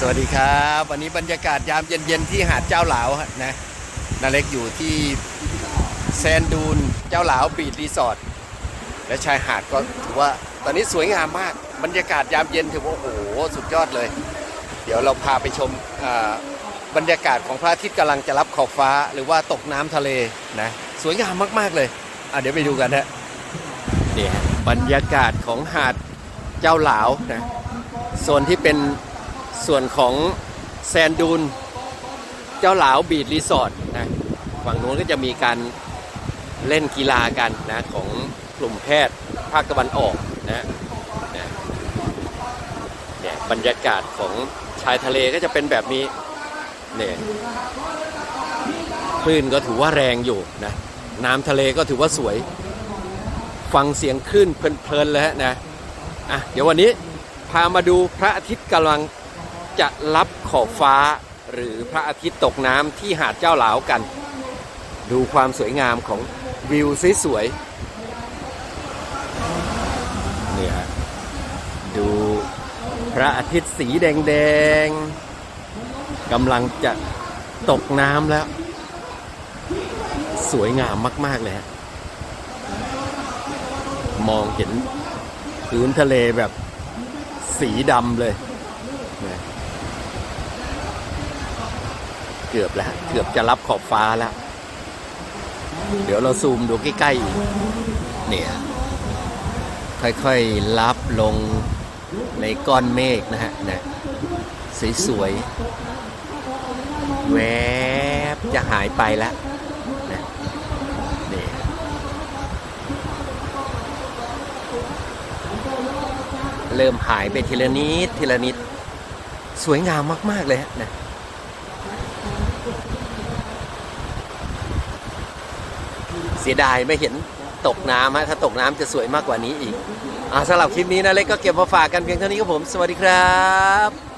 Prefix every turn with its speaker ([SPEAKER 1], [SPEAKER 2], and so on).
[SPEAKER 1] สวัสดีครับ วันนี้บรรยากาศยามเย็นๆที่หาดเจ้าหลาวนะนาเล็กอยู่ที่แซนดูนเจ้าหลาวบีดรีสอร์ทและชายหาดก็ถือว่าตอนนี้สวยงามมาก บรรยากาศยามเย็นถือว่าโอ้โหสุดยอดเลย เดี๋ยวเราพาไปชมอ่าบรรยากาศของพระอาทิตย์กำลังจะรับขอบฟ้าหรือว่าตกน้ำทะเลนะสวยงามมากๆเลยอะเดี๋ยวไปดูกันฮะนี่บรรยากาศของหาดเจ้าหลาวนะโซนที่เป็น ส่วนของแซนดูน เจ้าหลาวบีดรีสอร์ทนะฝั่งนู้นก็จะมีการเล่นกีฬากันนะของกลุ่มแพทย์ภาคตะวันออกนะเนี่ยบรรยากาศของชายทะเลก็จะเป็นแบบนี้เนี่ยคลื่นก็ถือว่าแรงอยู่นะน้ำทะเลก็ถือว่าสวย ฟังเสียงคลื่นเพลินๆเลยนะอะเดี๋ยววันนี้พามาดูพระอาทิตย์กำลัง จะรับขอบฟ้าหรือพระอาทิตย์ตกน้ำที่หาดเจ้าหลาวกัน ดูความสวยงามของวิวสวยๆเนี่ยฮะดูพระอาทิตย์สีแดงๆกำลังจะตกน้ำแล้ว สวยงามมากๆเลยฮะมองเห็นพื้นทะเลแบบสีดำเลยนะเกือบแล้วเกือบจะรับขอบฟ้าแล้ว เดี๋ยวเราซูมดูใกล้ๆอีกเนี่ยค่อยๆรับลงในก้อนเมฆนะฮะนะสวยๆแวบจะหายไปแล้วนะนี่เริ่มหายไปทีละนิดทีละนิด สวยงามมากๆเลยฮะนะ สียดายไม่เห็นตกน้ำฮะถ้าตกน้ำจะสวยมากกว่านี้อีกอสำหรับคลิปนี้นะเล็กก็เก็บมาฝากกันเพียงเท่านี้ครับผม สวัสดีครับ